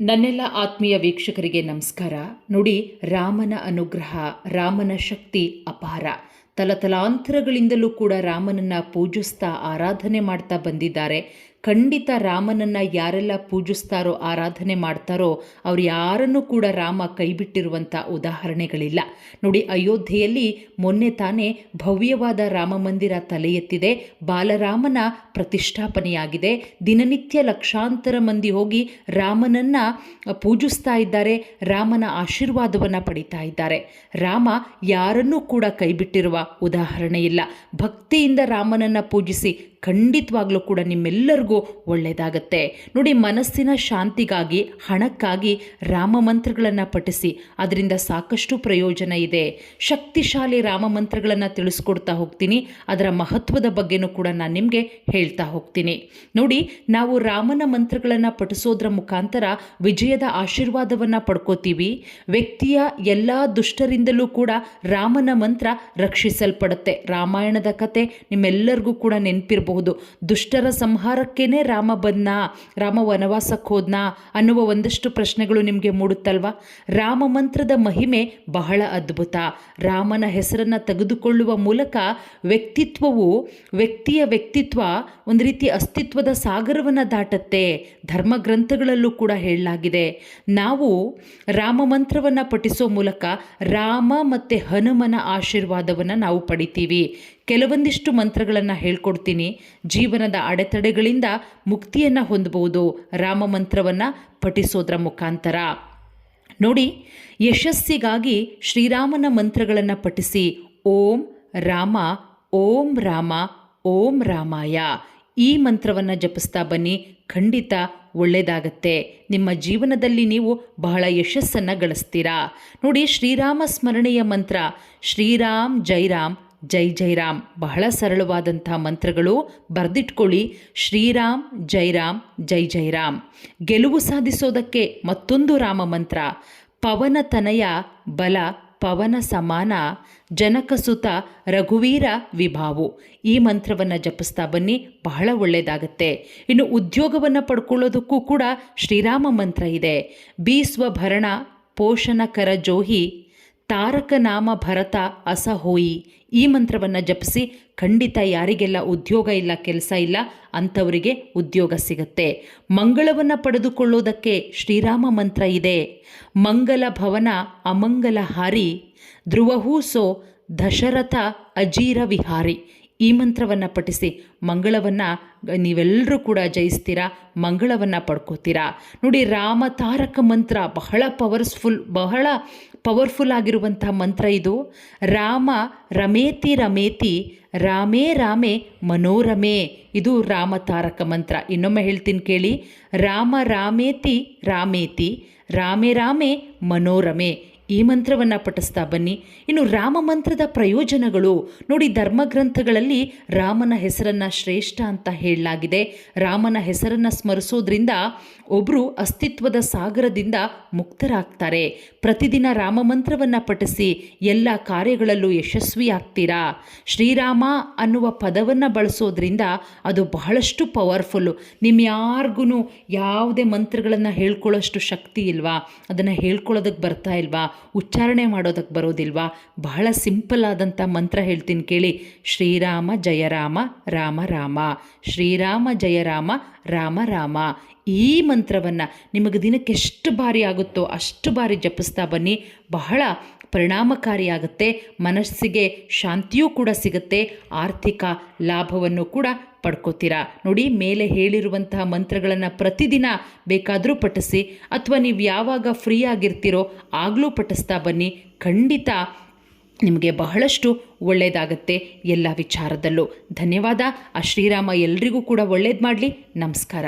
ನನ್ನೆಲ್ಲ ಆತ್ಮೀಯ ವೀಕ್ಷಕರಿಗೆ ನಮಸ್ಕಾರ. ನೋಡಿ, ರಾಮನ ಅನುಗ್ರಹ, ರಾಮನ ಶಕ್ತಿ ಅಪಾರ. ತಲತಲಾಂತರಗಳಿಂದಲೂ ಕೂಡ ರಾಮನನ್ನು ಪೂಜಿಸ್ತಾ, ಆರಾಧನೆ ಮಾಡ್ತಾ ಬಂದಿದ್ದಾರೆ. ಖಂಡಿತ ರಾಮನನ್ನ ಯಾರೆಲ್ಲ ಪೂಜಿಸ್ತಾರೋ, ಆರಾಧನೆ ಮಾಡ್ತಾರೋ, ಅವ್ರು ಯಾರನ್ನೂ ಕೂಡ ರಾಮ ಕೈಬಿಟ್ಟಿರುವಂಥ ಉದಾಹರಣೆಗಳಿಲ್ಲ. ನೋಡಿ, ಅಯೋಧ್ಯೆಯಲ್ಲಿ ಮೊನ್ನೆ ತಾನೇ ಭವ್ಯವಾದ ರಾಮ ಮಂದಿರ ತಲೆ ಎತ್ತಿದೆ ಬಾಲರಾಮನ ಪ್ರತಿಷ್ಠಾಪನೆಯಾಗಿದೆ. ದಿನನಿತ್ಯ ಲಕ್ಷಾಂತರ ಮಂದಿ ಹೋಗಿ ರಾಮನನ್ನ ಪೂಜಿಸ್ತಾ ಇದ್ದಾರೆ, ರಾಮನ ಆಶೀರ್ವಾದವನ್ನು ಪಡಿತಾ ಇದ್ದಾರೆ. ರಾಮ ಯಾರನ್ನೂ ಕೂಡ ಕೈಬಿಟ್ಟಿರುವ ಉದಾಹರಣೆ ಇಲ್ಲ ಭಕ್ತಿಯಿಂದ ರಾಮನನ್ನ ಪೂಜಿಸಿ ಖಂಡಿತವಾಗ್ಲೂ ಕೂಡ ನಿಮ್ಮೆಲ್ಲರಿಗೂ ಒಳ್ಳೆಯದಾಗತ್ತೆ. ನೋಡಿ, ಮನಸ್ಸಿನ ಶಾಂತಿಗಾಗಿ, ಹಣಕ್ಕಾಗಿ ರಾಮ ಮಂತ್ರಗಳನ್ನು ಪಠಿಸಿ, ಅದರಿಂದ ಸಾಕಷ್ಟು ಪ್ರಯೋಜನ ಇದೆ. ಶಕ್ತಿಶಾಲಿ ರಾಮ ಮಂತ್ರಗಳನ್ನು ತಿಳಿಸ್ಕೊಡ್ತಾ ಹೋಗ್ತೀನಿ. ಅದರ ಮಹತ್ವದ ಬಗ್ಗೆನೂ ಕೂಡ ನಾನು ನಿಮಗೆ ಹೇಳ್ತಾ ಹೋಗ್ತೀನಿ. ನೋಡಿ, ನಾವು ರಾಮನ ಮಂತ್ರಗಳನ್ನು ಪಠಿಸೋದ್ರ ಮುಖಾಂತರ ವಿಜಯದ ಆಶೀರ್ವಾದವನ್ನು ಪಡ್ಕೋತೀವಿ. ವ್ಯಕ್ತಿಯ ಎಲ್ಲ ದುಷ್ಟರಿಂದಲೂ ಕೂಡ ರಾಮನ ಮಂತ್ರ ರಕ್ಷಿಸಲ್ಪಡುತ್ತೆ. ರಾಮಾಯಣದ ಕತೆ ನಿಮ್ಮೆಲ್ಲರಿಗೂ ಕೂಡ ನೆನಪಿರಬಹುದು. ದುಷ್ಟರ ಸಂಹಾರಕ್ಕೇನೆ ರಾಮ ಬಂದ್ನ ರಾಮ ವನವಾಸಕ್ಕೆ ಹೋದ್ನಾ ಅನ್ನುವ ಒಂದಷ್ಟು ಪ್ರಶ್ನೆಗಳು ನಿಮಗೆ ಮೂಡುತ್ತಲ್ವಾ? ರಾಮ ಮಂತ್ರದ ಮಹಿಮೆ ಬಹಳ ಅದ್ಭುತ. ರಾಮನ ಹೆಸರನ್ನು ತೆಗೆದುಕೊಳ್ಳುವ ಮೂಲಕ ವ್ಯಕ್ತಿತ್ವವು ವ್ಯಕ್ತಿಯ ವ್ಯಕ್ತಿತ್ವ ಒಂದು ರೀತಿ ಅಸ್ತಿತ್ವದ ಸಾಗರವನ್ನು ದಾಟತ್ತೆ. ಧರ್ಮ ಗ್ರಂಥಗಳಲ್ಲೂ ಕೂಡ ಹೇಳಲಾಗಿದೆ. ನಾವು ರಾಮ ಮಂತ್ರವನ್ನು ಪಠಿಸೋ ಮೂಲಕ ರಾಮ ಮತ್ತು ಹನುಮನ ಆಶೀರ್ವಾದವನ್ನು ನಾವು ಪಡಿತೀವಿ. ಕೆಲವೊಂದಿಷ್ಟು ಮಂತ್ರಗಳನ್ನು ಹೇಳ್ಕೊಡ್ತೀನಿ. ಜೀವನದ ಅಡೆತಡೆಗಳಿಂದ ಮುಕ್ತಿಯನ್ನು ಹೊಂದಬಹುದು. ರಾಮ ಮಂತ್ರವನ್ನು ಪಠಿಸೋದ್ರ ಮುಖಾಂತರ. ನೋಡಿ, ಯಶಸ್ಸಿಗಾಗಿ ಶ್ರೀರಾಮನ ಮಂತ್ರಗಳನ್ನು ಪಠಿಸಿ. ಓಂ ರಾಮ ಓಂ ರಾಮ, ಓಂ ರಾಮಾಯ. ಈ ಮಂತ್ರವನ್ನು ಜಪಿಸ್ತಾ ಬನ್ನಿ. ಖಂಡಿತ ಒಳ್ಳೆಯದಾಗತ್ತೆ ನಿಮ್ಮ ಜೀವನದಲ್ಲಿ ನೀವು ಬಹಳ ಯಶಸ್ಸನ್ನು ಗಳಿಸ್ತೀರಾ. ನೋಡಿ, ಶ್ರೀರಾಮ ಸ್ಮರಣೆಯ ಮಂತ್ರ. ಶ್ರೀರಾಮ್ ಜೈರಾಮ್ ಜೈ ಜೈರಾಮ್. ಬಹಳ ಸರಳವಾದಂಥ ಮಂತ್ರಗಳು ಬರೆದಿಟ್ಕೊಳ್ಳಿ. ಶ್ರೀರಾಮ್, ಜೈರಾಮ್, ಜೈ ಜೈರಾಮ್. ಗೆಲುವು ಸಾಧಿಸೋದಕ್ಕೆ ಮತ್ತೊಂದು ರಾಮ ಮಂತ್ರ. ಪವನತನಯ ಬಲ ಪವನ ಸಮಾನ ಜನಕಸುತ ರಘುವೀರ ವಿಭಾವು. ಈ ಮಂತ್ರವನ್ನು ಜಪಿಸ್ತಾ ಬನ್ನಿ, ಬಹಳ ಒಳ್ಳೆಯದಾಗತ್ತೆ ಇನ್ನು ಉದ್ಯೋಗವನ್ನು ಪಡ್ಕೊಳ್ಳೋದಕ್ಕೂ ಕೂಡ ಶ್ರೀರಾಮ ಮಂತ್ರ ಇದೆ. ಬೀಸ್ವಭರಣ ಪೋಷಣಕರ ಜೋಹಿ ತಾರಕ ನಾಮ ಭರತ ಅಸಹೋಯಿ ಈ ಮಂತ್ರವನ್ನು ಜಪಿಸಿ ಖಂಡಿತ ಯಾರಿಗೆಲ್ಲ ಉದ್ಯೋಗ ಇಲ್ಲ, ಕೆಲಸ ಇಲ್ಲ, ಅಂಥವರಿಗೆ ಉದ್ಯೋಗ ಸಿಗುತ್ತೆ. ಮಂಗಳವನ್ನು ಪಡೆದುಕೊಳ್ಳೋದಕ್ಕೆ ಶ್ರೀರಾಮ ಮಂತ್ರ ಇದೆ. ಮಂಗಲ ಭವನ ಅಮಂಗಲ ಹಾರಿ, ಧ್ರುವಹೂಸೋ ದಶರಥ ಅಜೀರ ವಿಹಾರಿ ಈ ಮಂತ್ರವನ್ನು ಪಠಿಸಿ. ಮಂಗಳವನ್ನು ನೀವೆಲ್ಲರೂ ಕೂಡ ಜಯಿಸ್ತೀರಾ? ಮಂಗಳವನ್ನು ಪಡ್ಕೋತೀರಾ? ನೋಡಿ, ರಾಮ ತಾರಕ ಮಂತ್ರ ಬಹಳ ಪವರ್ಸ್ಫುಲ್ ಬಹಳ ಪವರ್ಫುಲ್ ಆಗಿರುವಂಥ ಮಂತ್ರ ಇದು. ರಾಮ ರಮೇತಿ ರಮೇತಿ, ರಾಮೇ ರಾಮೇ ಮನೋರಮೆ. ಇದು ರಾಮ ತಾರಕ ಮಂತ್ರ. ಇನ್ನೊಮ್ಮೆ ಹೇಳ್ತೀನಿ ಕೇಳಿ. ರಾಮ ರಾಮೇತಿ ರಾಮೇತಿ, ರಾಮೇ ರಾಮೇ ಮನೋರಮೆ. ಈ ಮಂತ್ರವನ್ನು ಪಠಿಸ್ತಾ ಬನ್ನಿ. ಇನ್ನು ರಾಮ ಮಂತ್ರದ ಪ್ರಯೋಜನಗಳು. ನೋಡಿ, ಧರ್ಮಗ್ರಂಥಗಳಲ್ಲಿ ರಾಮನ ಹೆಸರನ್ನು ಶ್ರೇಷ್ಠ ಅಂತ ಹೇಳಲಾಗಿದೆ. ರಾಮನ ಹೆಸರನ್ನು ಸ್ಮರಿಸೋದ್ರಿಂದ ಒಬ್ಬರು ಅಸ್ತಿತ್ವದ ಸಾಗರದಿಂದ ಮುಕ್ತರಾಗ್ತಾರೆ. ಪ್ರತಿದಿನ ರಾಮ ಮಂತ್ರವನ್ನು ಪಠಿಸಿ ಎಲ್ಲ ಕಾರ್ಯಗಳಲ್ಲೂ ಯಶಸ್ವಿಯಾಗ್ತೀರಾ? ಶ್ರೀರಾಮ ಅನ್ನುವ ಪದವನ್ನು ಬಳಸೋದ್ರಿಂದ ಅದು ಬಹಳಷ್ಟು ಪವರ್ಫುಲ್ಲು. ನಿಮ್ಮ ಯಾರಿಗೂ ಯಾವುದೇ ಮಂತ್ರಗಳನ್ನು ಹೇಳ್ಕೊಳ್ಳೋಷ್ಟು ಶಕ್ತಿ ಇಲ್ವಾ? ಅದನ್ನು ಹೇಳ್ಕೊಳ್ಳೋದಕ್ಕೆ ಬರ್ತಾ ಇಲ್ವಾ? ಉಚ್ಚಾರಣೆ ಮಾಡೋದಕ್ಕೆ ಬರೋದಿಲ್ವಾ? ಬಹಳ ಸಿಂಪಲ್ ಆದಂಥ ಮಂತ್ರ ಹೇಳ್ತೀನಿ ಕೇಳಿ. ಶ್ರೀರಾಮ ಜಯರಾಮ ರಾಮ ರಾಮ ಶ್ರೀರಾಮ ಜಯರಾಮ ರಾಮ ರಾಮ. ಈ ಮಂತ್ರವನ್ನು ನಿಮಗೆ ದಿನಕ್ಕೆ ಎಷ್ಟು ಬಾರಿ ಆಗುತ್ತೋ ಅಷ್ಟು ಬಾರಿ ಜಪಿಸ್ತಾ ಬನ್ನಿ. ಬಹಳ ಪರಿಣಾಮಕಾರಿಯಾಗುತ್ತೆ. ಮನಸ್ಸಿಗೆ ಶಾಂತಿಯೂ ಕೂಡ ಸಿಗುತ್ತೆ. ಆರ್ಥಿಕ ಲಾಭವನ್ನು ಕೂಡ ಪಡ್ಕೋತೀರಾ? ನೋಡಿ, ಮೇಲೆ ಹೇಳಿರುವಂತಹ ಮಂತ್ರಗಳನ್ನು ಪ್ರತಿದಿನ ಬೇಕಾದರೂ ಪಠಿಸಿ, ಅಥವಾ ನೀವು ಯಾವಾಗ ಫ್ರೀ ಆಗಿರ್ತೀರೋ ಆಗಲೂ ಪಠಿಸ್ತಾ ಬನ್ನಿ. ಖಂಡಿತ ನಿಮಗೆ ಬಹಳಷ್ಟು ಒಳ್ಳೆಯದಾಗತ್ತೆ ಎಲ್ಲ ವಿಚಾರದಲ್ಲೂ. ಧನ್ಯವಾದ. ಆ ಶ್ರೀರಾಮ ಎಲ್ರಿಗೂ ಕೂಡ ಒಳ್ಳೇದು ಮಾಡಲಿ. ನಮಸ್ಕಾರ.